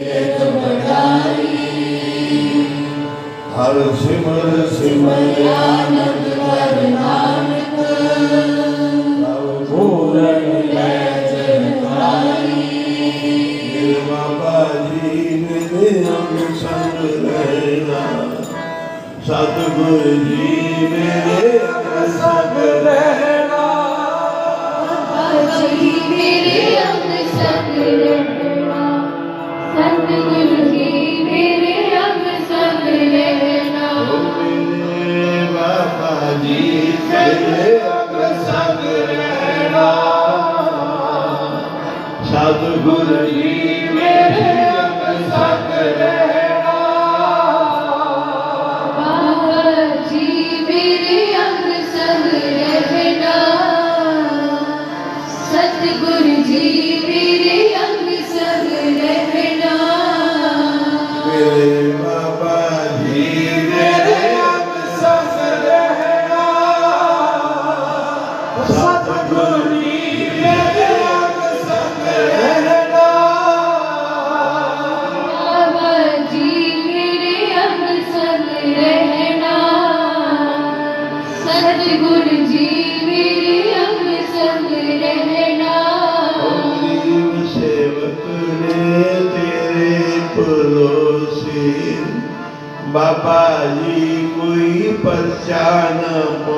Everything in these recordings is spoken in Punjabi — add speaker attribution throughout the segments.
Speaker 1: ہر
Speaker 2: شم
Speaker 3: ہر شام پور
Speaker 1: جان
Speaker 2: بابا جی نشن سد جی سک
Speaker 3: ज्ञानम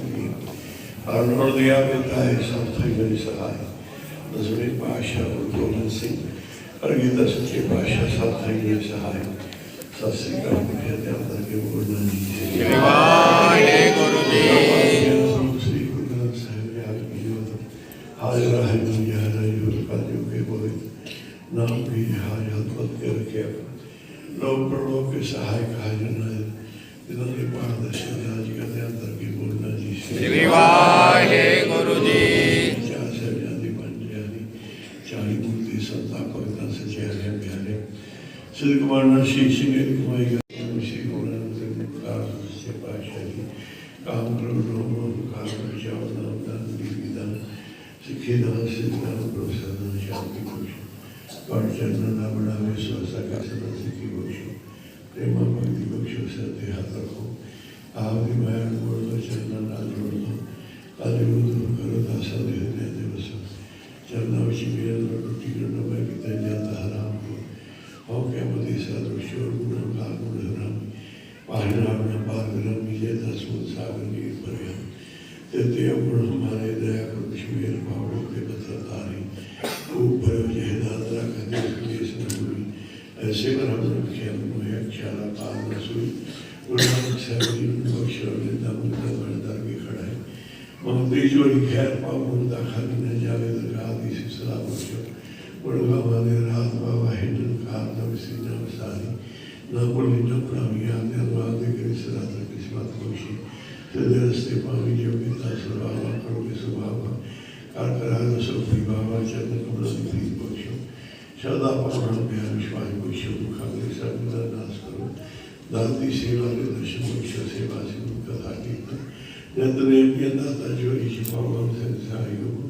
Speaker 2: अनवर दिया मिलता है सब थी मेरी सहाय नजमी पाशा गुरगोबिंद सिंह ਅਰਗਿੰਦਰ ਸੱਚੇ ਪਾਤਸ਼ਾਹ ਸਭ ਥੈ ਜੀ ਸਹਾਇ ਸਤਿ ਸ੍ਰੀ ਅਕਾਲ ਮੇਰੇ ਧਿਆਨ ਕਰਕੇ ਗੁਰੂ ਜੀ ਸ੍ਰੀ ਜੀ ਸ੍ਰੀ ਗੁਰੂ ਸਾਹਿਬ ਜੀ ਆਜ ਵੀ ਹੋ ਹੈ ਦੁਨੀਆ ਦਾ ਯੂਰ ਪਾਜੋ ਕੇ ਬੋਲੇ ਨਾਮ ਵੀ ਹਾਜ਼ਰ ਬਤ ਕੇ ਰੱਖਿਆ ਲੋਕ ਪ੍ਰਲੋਕ ਕੇ ਸਹਾਇਕ ਹਾਜ਼ਰ ਨਾ ਜਿਨ੍ਹਾਂ ਦੇ ਪਾਰ ਦਰਸ਼ਨ ਰਾਜ ਅੰਦਰ ਕੀ ਬੋਲਣਾ ਜੀ ਸ੍ਰੀ kişi سال رشور بنام خاکون احرامی پاہنا اپنا پاکرمی جیتا سون ساگنی پریان تیتے اپنا ہمارے دیا کرمشمیر پاوڑوں کے بطر تاری خوب پر جہدات را کدی اپنی اس نبولی ایسے پر ہم نے خیال مہیا چارا پاہ رسول قرآن سیبی بخش رولی دا ملتا بردار بھی کھڑا ہے مہدی جو ہی خیر پاہ مردہ خانی نجاوی درگاہ دیسی سلام ਵੜਗਾਵਾ ਦੇ ਰਾਤ ਬਾਬਾ ਹਿੰਦੂ ਕਾਰ ਦਾ ਵਸੀਨਾ ਵਸਾਰੀ ਨਾ ਬੋਲੀ ਨਾ ਪ੍ਰਾਮੀ ਆਦੇ ਅਦਵਾ ਦੇ ਕਰੀ ਸਰਾਤ ਕਿਸਮਤ ਕੋਸ਼ੀ ਤੇ ਦੇ ਰਸਤੇ ਪਾਵੀ ਜੋ ਵੀ ਤਾ ਸੁਰਾਵਾ ਕਰੋ ਕੇ ਸੁਭਾਵਾ ਕਰ ਕਰਾਨ ਸੁਖੀ ਬਾਬਾ ਚੰਦ ਕਮਲਾ ਦੀ ਪ੍ਰੀਤ ਬਖਸ਼ੋ ਸ਼ਰਦਾ ਪਰਮਾਨ ਪਿਆਰ ਵਿਸ਼ਵਾਸ ਬਖਸ਼ੋ ਮੁਖਾ ਦੇ ਸਭ ਦਾ ਨਾਸ ਕਰੋ ਦਾਨ ਦੀ ਸੇਵਾ ਦੇ ਦਰਸ਼ਨ ਬਖਸ਼ੋ ਸੇਵਾ ਸੇ ਮੁਕਤ ਆਕੀ ਜਦ ਨੇ ਪਿਆਰ ਦਾ ਜੋ ਇਸ਼ਵਾ ਮਨ ਸੇ ਸਹਾਇਓ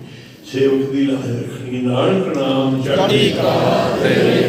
Speaker 2: ਸੇਵਕ ਦੀ ਲਾਜ ਰੱਖਣੀ ਨਾਨਕ ਨਾਮ ਚੜ੍ਹਦੀ ਕਾ ਤੇਰੇ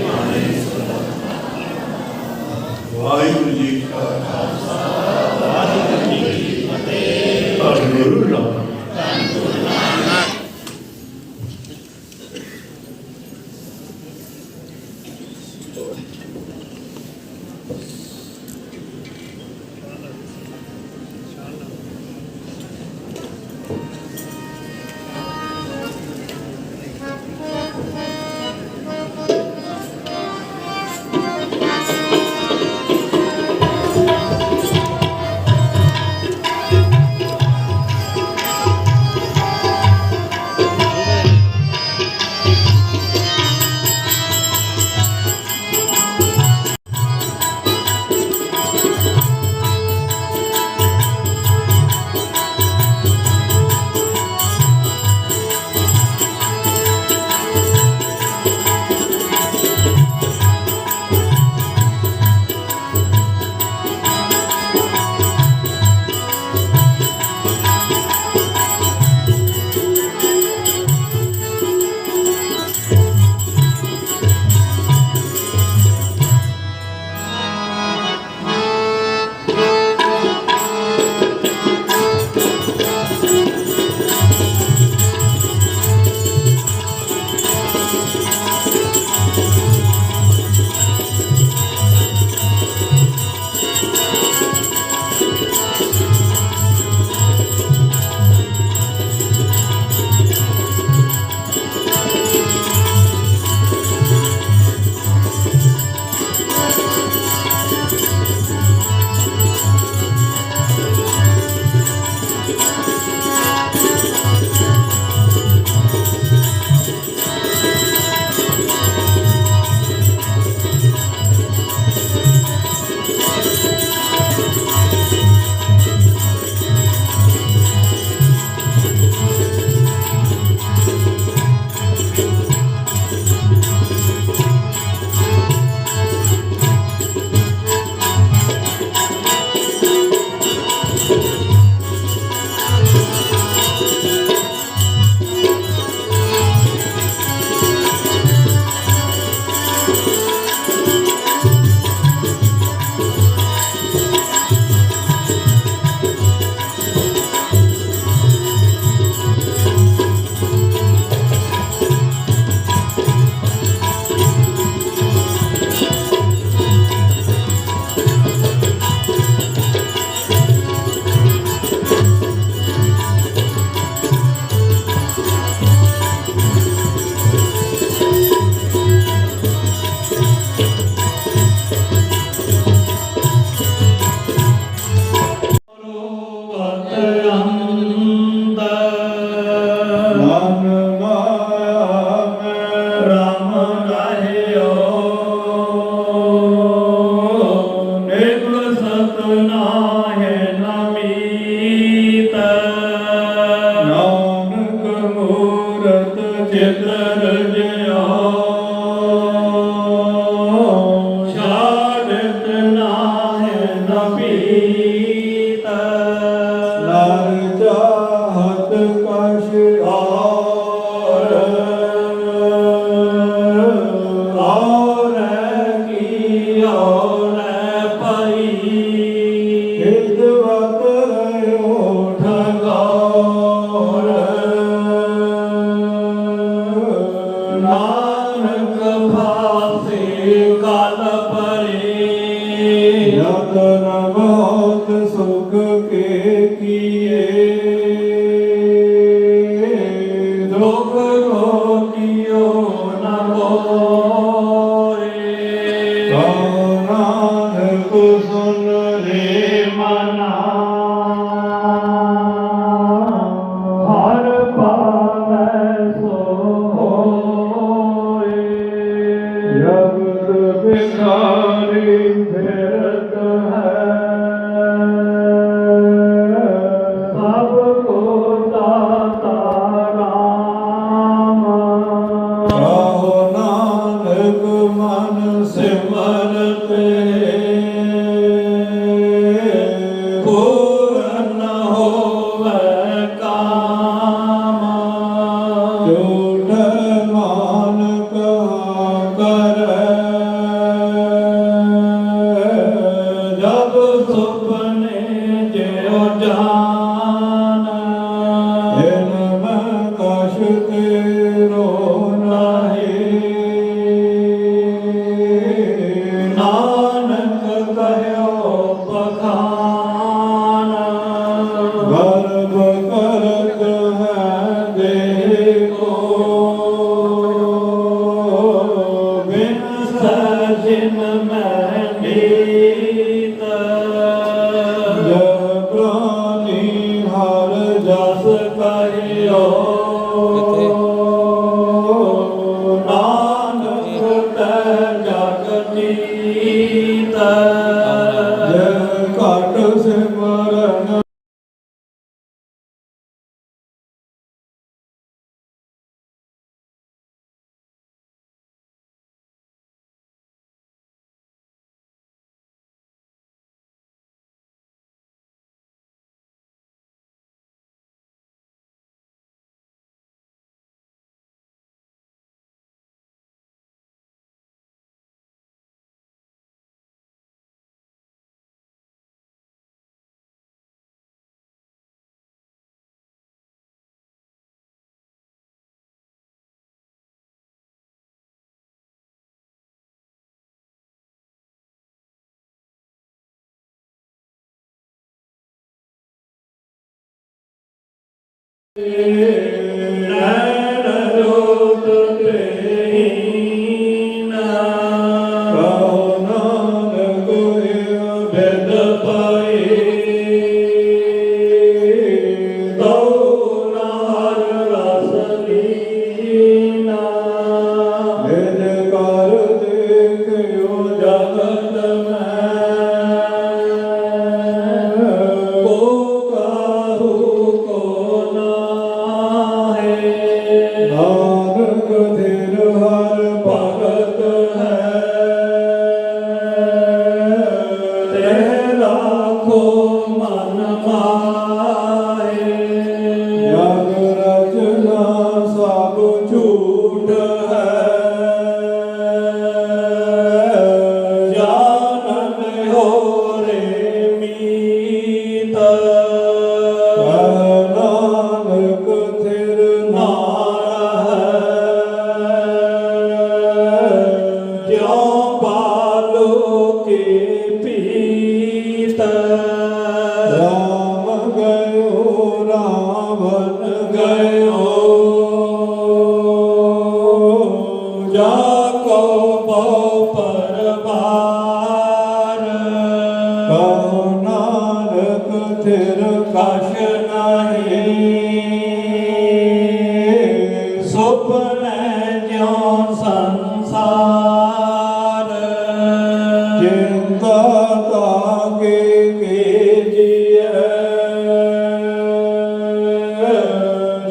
Speaker 3: vida.
Speaker 4: Yeah.
Speaker 3: الله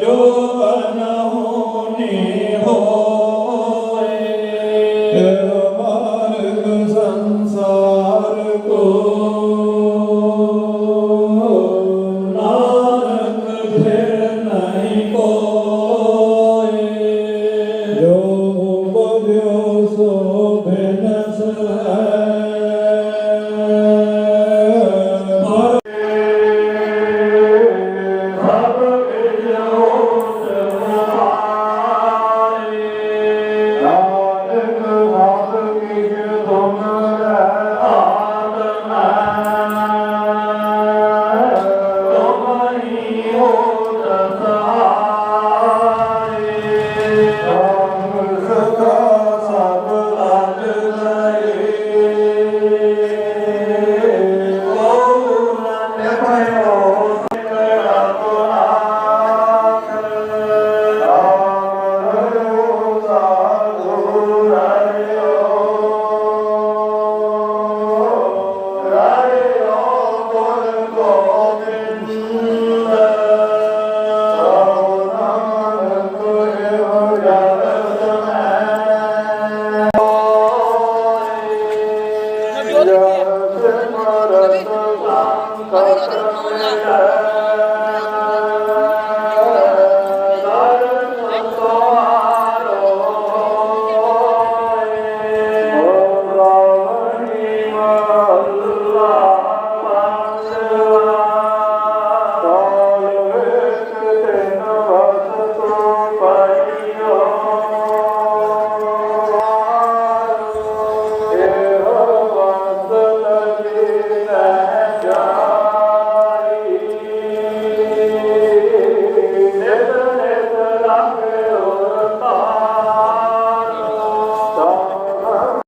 Speaker 4: 여